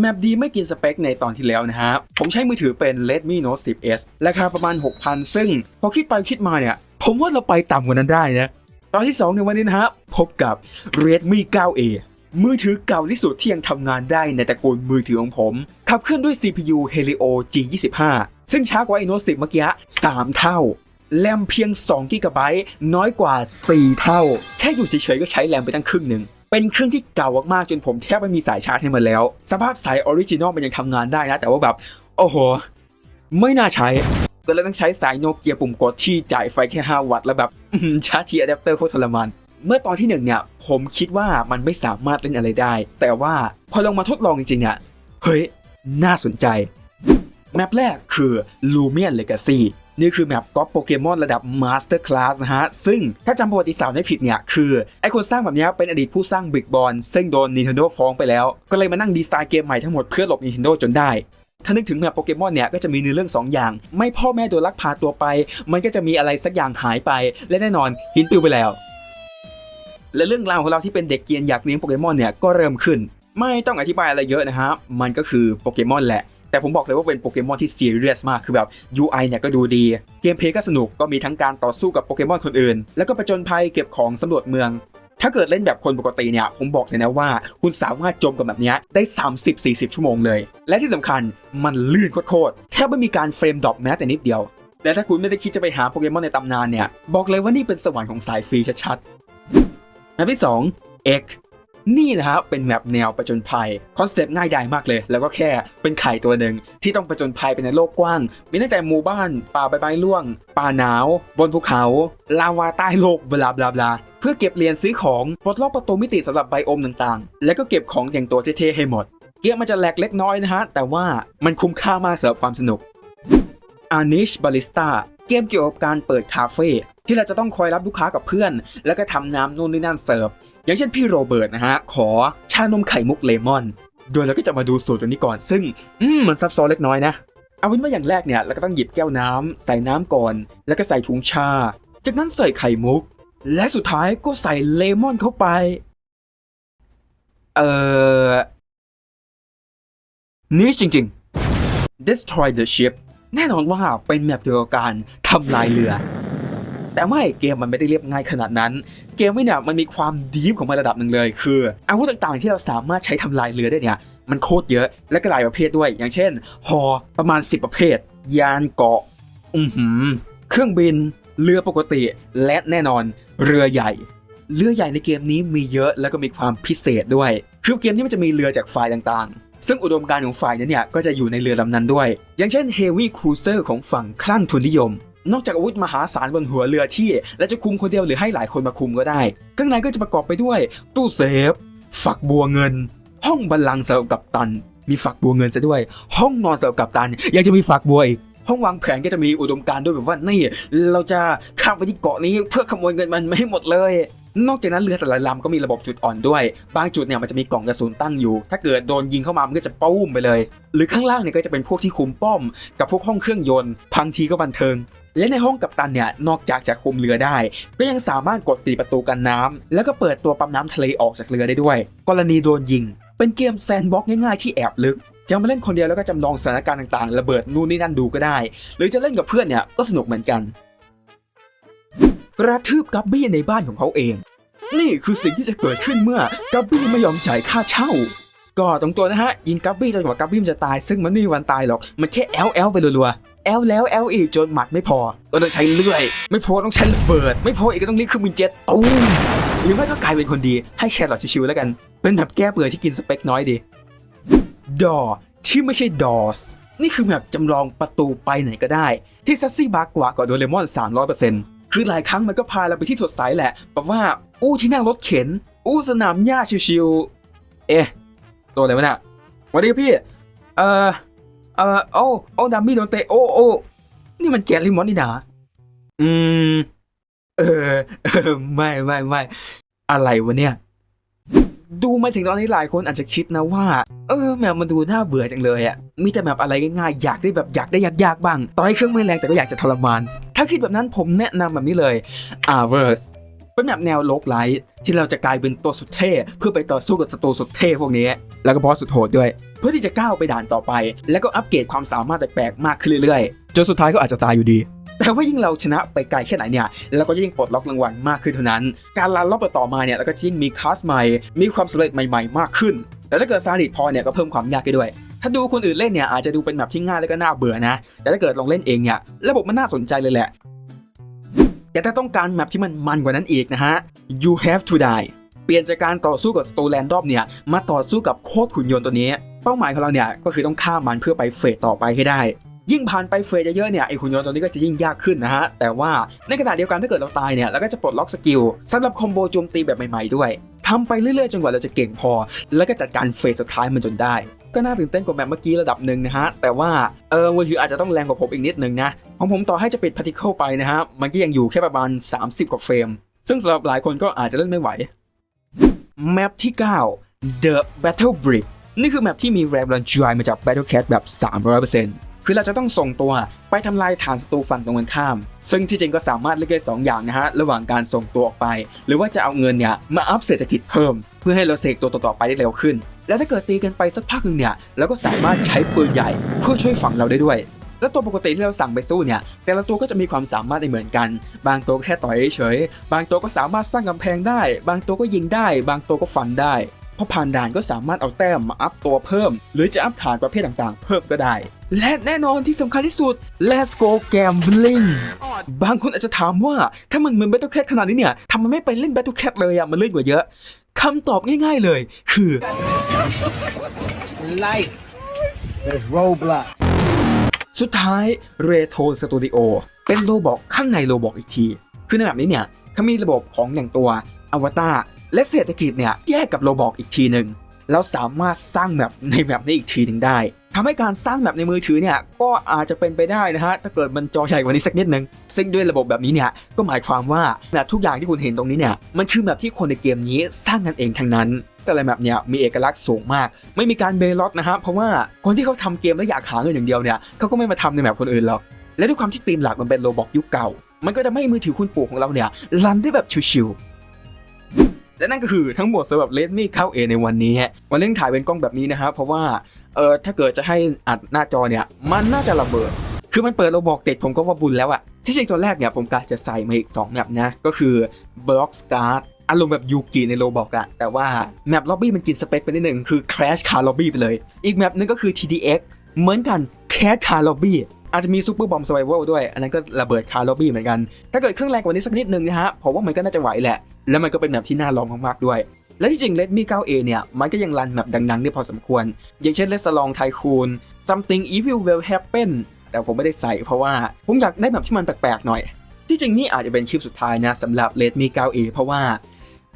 แมปดีไม่กินสเปคในตอนที่แล้วนะฮะ ผมใช้มือถือเป็น Redmi Note 10s ราคาประมาณ 6,000 ซึ่ง พอคิดไปคิดมาเนี่ย ผมว่าเราไปต่ำกว่านั้นได้นะ ตอนที่ 2 ในวันนี้นะฮะ พบกับ Redmi 9a มือถือเก่าที่สุดที่ยังทำงานได้ในตระกูลมือถือของผมขับเคลื่อนด้วย CPU Helio G25 ซึ่งช้ากว่าไอ้ Note 10เมื่อกี้3 เท่า แรมเพียง2กิกะไบต์น้อยกว่า 4 เท่า แค่อยู่เฉยๆก็ใช้แรมไปตั้งครึ่งหนึ่ง เป็นเครื่องที่เก่ามากๆจนผมแทบไม่มีสายชาร์จให้มันแล้ว สภาพสายออริจินอลมันยังทำงานได้นะ แต่ว่าแบบ โอ้โห ไม่น่าใช้ก็เลยต้องใช้สายโนเกียปุ่มกดที่จ่ายไฟแค่ 5 วัตต์แล้วแบบชาร์จทีอะแดปเตอร์โคตรทรมานเมื่อตอนที่หนึ่งเนี่ยผมคิดว่ามันไม่สามารถเล่นอะไรได้ แต่ว่าพอลองมาทดลองจริงๆเนี่ยเฮ้ย น่าสนใจ แมปแรกคือ Lumion Legacy นี่คือแมปก๊อปโปเกมอนระดับ Master Class นะฮะ ซึ่งถ้าจำประวัติศาสตร์ไม่ผิดเนี่ย คือ ไอคนสร้างแบบนี้เป็นอดีตผู้สร้าง Big b o n ซึ่งโดน Nintendo ฟ้องไปแล้ว ก็เลยมานั่งดีไซน์เกมใหม่ทั้งหมดเพื่อหลบ Nintendo จนได้ ถ้านึกถึงแมปโปเกมอนเนี่ย ก็จะมีเนื้อเรื่อง 2 อย่าง ไม่พ่อแม่โดนลักพาตัวไป มันก็จะมีอะไรสักอย่างหายไป และแน่นอนหินปิวไปแล้ว และเรื่องราวของเราที่เป็นเด็กเกียนอยากเลี้ยงโปเกมอนเนี่ยก็เริ่มขึ้น ไม่ต้องอธิบายอะไรเยอะนะฮะมันก็คือโปเกมอนแหละ แต่ผมบอกเลยว่าเป็นโปเกมอนที่ซีเรียสมากคือแบบ UI เนี่ยก็ดูดี เกมเพลย์ก็สนุกก็มีทั้งการต่อสู้กับโปเกมอนคนอื่น แล้วก็ประจนภัยเก็บของสำรวจเมือง ถ้าเกิดเล่นแบบคนปกติเนี่ย ผมบอกเลยนะว่า คุณสามารถจมกับแบบเนี้ยได้ 30-40 ชั่วโมงเลย และที่สำคัญมันลื่นโคตรแทบไม่มีการเฟรมดรอปแม้แต่นิดเดียวและถ้าคุณไม่ได้คิดจะไปหาโปเกมอนในตำนานเนี่ย บอกเลยว่านี่เป็นสวรรค์ของสายฟรีชัดๆแมปที่ 2 X นี่นะฮะเป็นแมปแนวประจนภัยคอนเซปต์ง่ายดายมากเลย แล้วก็แค่เป็นไข่ตัวหนึ่งที่ต้องประจนภัยไปในโลกกว้าง มีตั้งแต่หมู่บ้านป่าใบไม้ร่วง ป่าหนาว บนภูเขา ลาวาใต้โลกบลาบลาบลาเพื่อเก็บเหรียญซื้อของปลดล็อกประตูมิติสำหรับไบโอมต่างๆ แล้วก็เก็บของอย่างตัวเท่ๆให้หมดเกมมันจะแหลกเล็กน้อยนะฮะแต่ว่ามันคุ้มค่ามากสำหรับความสนุก Anish Barista เกมเกี่ยวกับการเปิดคาเฟ่ที่เราจะต้องคอยรับลูกค้ากับเพื่อน แล้วก็ทำน้ำนู่นนี่นั่นเสิร์ฟ อย่างเช่นพี่โรเบิร์ตนะฮะ ขอชานมไข่มุกเลมอน โดยเราก็จะมาดูสูตรตัวนี้ก่อน ซึ่งอืมมันซับซ้อนเล็กน้อยนะ เอาเป็นว่าอย่างแรกเนี่ยเราก็ต้องหยิบแก้วน้ำใส่น้ำก่อน แล้วก็ใส่ถุงชา จากนั้นใส่ไข่มุก และสุดท้ายก็ใส่เลมอนเข้าไป เอ่อนี่จริงๆ destroy the ship แน่นอนว่าเป็นแมปเกี่ยวกับการทำลายเรือ แต่ไม่เกมมันไม่ได้เรียบง่ายขนาดนั้น เกมไม่เนี่ยมันมีความดีฟของมันระดับหนึ่งเลย คืออาวุธต่างๆที่เราสามารถใช้ทำลายเรือได้เนี่ยมันโคตรเยอะและก็หลายประเภทด้วย อย่างเช่นฮอประมาณ 10 ประเภท ยานเกาะอือหือ เครื่องบิน เรือปกติ และแน่นอน เรือใหญ่ เรือใหญ่ในเกมนี้มีเยอะแล้วก็มีความพิเศษด้วย คือเกมนี้มันจะมีเรือจากฝ่ายต่างๆ ซึ่งอุดมการของฝ่ายนั้นเนี่ยก็จะอยู่ในเรือลำนั้นด้วย อย่างเช่น Heavy Cruiser ของฝั่งคลั่งทุนนิยม นอกจากอาวุธมหาศาลบนหัวเรือที่ และจะคุมคนเดียวหรือให้หลายคนมาคุมก็ได้ ข้างในก็จะประกอบไปด้วย ตู้เซฟ ฝักบัวเงิน ห้องบัลลังก์สำหรับกัปตัน มีฝักบัวเงินซะด้วย ห้องนอนสำหรับกัปตัน ยังจะมีฝักบัวอีกห้องวางแผนก็จะมีอุดมการด้วยแบบว่านี่ เราจะข้ามไปที่เกาะนี้เพื่อขโมยเงินมันไม่ให้หมดเลย นอกจากนั้นเรือแต่ละลำก็มีระบบจุดอ่อนด้วย บางจุดเนี่ยมันจะมีกล่องกระสุนตั้งอยู่ ถ้าเกิดโดนยิงเข้ามามันก็จะปุ้มไปเลย หรือข้างล่างเนี่ยก็จะเป็นพวกที่คุมป้อม กับพวกห้องเครื่องยนต์ พังทีก็บันเทิง และในห้องกัปตันเนี่ยนอกจากจะคุมเรือได้ ก็ยังสามารถกดปิดประตูกันน้ำแล้วก็เปิดตัวปั๊มน้ำทะเลออกจากเรือได้ด้วย กรณีโดนยิง เป็นเกมแซนด์บ็อกซ์ง่ายๆที่แอบลึกจะมาเล่นคนเดียวแล้วก็จำลองสถานการณ์ต่างๆ ระเบิดนู่นนี่นั่นดูก็ได้ หรือจะเล่นกับเพื่อนเนี่ยก็สนุกเหมือนกัน กระทืบกับบี้ในบ้านของเขาเอง นี่คือสิ่งที่จะเกิดขึ้นเมื่อกับบี้ไม่ยอมจ่ายค่าเช่า ก็ตรงตัวนะฮะยิงกับบี้จนกว่ากับบี้จะตายซึ่งมันไม่มีวันตายหรอกมันแค่แอลแอลไปรัวๆแอลแล้วแอลอีกจนหมัดไม่พอ ก็ต้องใช้เลื่อย ไม่พอต้องใช้ระเบิด ไม่พออีกก็ต้องรียกเครื่องบินเจ็ตตูมหรือไม่ก็กลายเป็นคนดีให้แครอทชิวๆแล้วกัน เป็นแบบแก้เบื่อที่กินสเปคน้อยดีดอที่ไม่ใช่ดอสนี่คือแบบจำลองประตูไปไหนก็ได้ ที่ซัสซี่บากกว่ากว่าโดเรมอน300% คือหลายครั้งมันก็พาเราไปที่สดใสแหละแบบว่าอู้ที่นั่งรถเข็น อู้สนามหญ้าชิวๆเอ๊ะตัวอะไรวะน่ะวัสดีครับพี่ เอ่อ เอ่อ โอ้โอ้ดัมมี่โดนเตะโอ้โอ้นี่มันแกลิมอนนี่นะอืม เออ ไม่ไม่ไม่อะไรวะเนี่ย ดูมาถึงตอนนี้หลายคนอาจจะคิดนะว่า เออแมปมันดูน่าเบื่อจังเลยอะมีแต่แมปอะไรง่ายๆอยากได้แบบอยากได้ยากๆบ้าง ต่อให้เครื่องไม่แรงแต่ก็อยากจะทรมาน ถ้าคิดแบบนั้นผมแนะนำแบบนี้เลย a v e r s เป็นแบบแนวโลกไลท์ที่เราจะกลายเป็นตัวสุดเท่เพื่อไปต่อสู้กับศัตรูสุดเท่พวกนี้ แล้วก็บอสสุดโหดด้วย เพื่อที่จะก้าวไปด่านต่อไป แล้วก็อัปเกรดความสามารถแปลกๆมากขึ้นเรื่อยๆจนสุดท้ายก็อาจจะตายอยู่ดี แต่ว่ายิ่งเราชนะไปไกลแค่ไหนเนี่ยเราก็จะยิ่งปลดล็อกรางวัลมากขึ้นเท่านั้น การลันรอบต่อมาเนี่ยเราก็จะยิ่งมีคลาสใหม่ มีความสำเร็จใหม่ๆ มากขึ้น แล้วถ้าเกิดซาดิสพอเนี่ยก็เพิ่มความยากไปด้วยถ้าดูคนอื่นเล่นเนี่ยอาจจะดูเป็นแบบที่ง่ายแล้วก็น่าเบื่อนะ แต่ถ้าเกิดลองเล่นเองเนี่ยระบบมันน่าสนใจเลยแหละแต่ถ้าต้องการแมปที่มันมันกว่านั้นอีกนะฮะ you have to die เปลี่ยนจากการต่อสู้กับสโตแลนดอมเนี่ยมาต่อสู้กับโคตรขุนยนต์ตัวนี้ เป้าหมายของเราเนี่ยก็คือต้องฆ่ามันเพื่อไปเฟสต่อไปให้ได้ ยิ่งผ่านไปเฟสเยอะๆเนี่ยไอขุนยนต์ตัวนี้ก็จะยิ่งยากขึ้นนะฮะ แต่ว่าในขณะเดียวกันถ้าเกิดเราตายเนี่ยเราก็จะปลดล็อกสกิลสำหรับคอมโบโจมตีแบบใหม่ๆด้วยทำไปเรื่อยๆจนกว่าเราจะเก่งพอ แล้วก็จัดการเฟสสุดท้ายมันจนได้ ก็น่าตื่นเต้นกว่าแบบเมื่อกี้ระดับหนึ่งนะฮะ แต่ว่าเออมือถืออาจจะต้องแรงกว่าผมอีกนิดนึงนะของผมต่อให้จะปิดพาร์ติเคิลไปนะฮะมันก็ยังอยู่แค่ประมาณ 30 กว่าเฟรม ซึ่งสำหรับหลายคนก็อาจจะเล่นไม่ไหวแมปที่ 9 The Battle Brick นี่คือแมปที่มีแรงบันดาลใจมาจาก Battle Cat แบบ 300% คือเราจะต้องส่งตัวไปทำลายฐานศัตรูฝั่งตรงกันข้าม ซึ่งที่จริงก็สามารถเลือกได้สองอย่างนะฮะระหว่างการส่งตัวออกไป หรือว่าจะเอาเงินเนี่ยมาอัพเศรษฐกิจเพิ่ม เพื่อให้เราเสกตัวต่อๆไปได้เร็วขึ้น แล้วถ้าเกิดตีกันไปสักพักหนึ่งเนี่ยเราก็สามารถใช้ปืนใหญ่เพื่อช่วยฝั่งเราได้ด้วยแล้วตัวปกติที่เราสั่งไปสู้เนี่ย แต่ละตัวก็จะมีความสามารถไม่เหมือนกัน บางตัวแค่ต่อยเฉย บางตัวก็สามารถสร้างกำแพงได้ บางตัวก็ยิงได้ บางตัวก็ฟันได้ พอผ่านด่านก็สามารถเอาแต้มมาอัพตัวเพิ่ม หรือจะอัพฐานประเภทต่างๆ เพิ่มก็ได้ และแน่นอนที่สำคัญที่สุด Let's go gambling บางคนอาจจะถามว่าถ้ามันเหมือน Battle Cat ขนาดนี้เนี่ยทำไมไม่ไปเล่น Battle Cat เลยอะมันเลื่อนกว่าเยอะคำตอบง่ายๆเลย คือ Life. There's roadblock. สุดท้าย Retro Studio เป็นโลบอกข้างในโลบอกอีกที คือในแบบนี้เนี่ยเขามีระบบของอย่างตัวอวตาร และเศรษฐกิจเนี่ยแยกกับโลบอกอีกทีหนึ่งแล้วสามารถสร้างแบบในแบบนี้อีกทีหนึ่งได้ทำให้การสร้างแบบในมือถือเนี่ยก็อาจจะเป็นไปได้นะฮะถ้าเกิดมันจอใหญ่กว่านี้สักนิดนึงซึ่งด้วยระบบแบบนี้เนี่ยก็หมายความว่าแบบทุกอย่างที่คุณเห็นตรงนี้เนี่ยมันคือแบบที่คนในเกมนี้สร้างกันเองทั้งนั้น แต่ละแบบเนี่ยมีเอกลักษณ์สูงมาก ไม่มีการเบลล็อตนะฮะเพราะว่าคนที่เขาทำเกมแล้วอยากหาเงินอย่างเดียวเนี่ยเขาก็ไม่มาทำในแบบคนอื่นหรอกและด้วยความที่ธีมหลักมันเป็นโลบอกยุคเก่า มันก็จะไม่ให้มือถือคุณปู่ของเราเนี่ยรันได้แบบชิวๆ และนั่นก็คือทั้งหมดสำหรับ Redmi 9A ในวันนี้ฮะวันนี้ถ่ายเป็นกล้องแบบนี้นะฮะเพราะว่าเออถ้าเกิดจะให้อัดหน้าจอเนี่ยมันน่าจะระเบิด คือมันเปิดโลบอกติดผมก็ว่าบุญแล้วอะที่จริงตัวแรกเนี่ยผมกะจะใส่มาอีก 2 แมปนะก็คือ Block Start อารมณ์แบบยูกิในโลบอกอะแต่ว่าแมปล็อบบี้มันกินสเปคไปนิดนึงคือ Crash Car Lobby ไปเลย อีกแมปนึงก็คือ TDX เหมือนกัน Crash Car Lobby อาจจะมีซูเปอร์บอมสไ i เวลด้วย อันนั้นก็ระเบิดคาร์ลอบบี้เหมือนกัน ถ้าเกิดเครื่องแรงกว่านี้สักนิดนึงนะฮะ ผมว่ามันก็น่าจะไหวแหละ แล้วมันก็เป็นแบบที่น่าลองมากๆด้วย และที่จริง Redmi 9A เนี่ย มันก็ยังรันแบบดังๆได้พอสมควร อย่างเช่น Let's Long Tycoon Something Evil Will Happen แต่ผมไม่ได้ใส่เพราะว่า ผมอยากได้แบบที่มันแปลกๆหน่อย ที่จริงนี่อาจจะเป็นคลิปสุดท้ายนะสำหรับ Redmi 9A เพราะว่า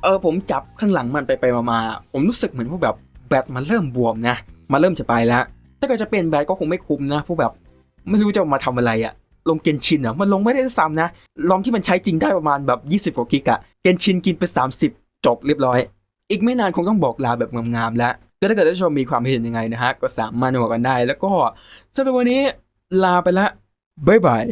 เออผมจับข้างหลังมันไปไปมาๆผมรู้สึกเหมือนพวกแบบแบตมันเริ่มบวมนะมันเริ่มจะไปแล้ว ถ้าเกิดจะเปลี่ยนแบตก็คงไม่คุ้มนะพวกแบบไม่รู้จะมาทำอะไรอะลงเกนชินอะมันลงไม่ได้ซ้ำนะลองที่มันใช้จริงได้ประมาณแบบ 20 กว่ากิกอะเกนชินกินไป 30 จบเรียบร้อย อีกไม่นานคงต้องบอกลาแบบงามๆแล้ว ก็ถ้าเกิดท่านผู้ชมมีความเห็นยังไงนะฮะ ก็สามารถบอกกันได้ แล้วก็สำหรับวันนี้ลาไปละบ๊ายบาย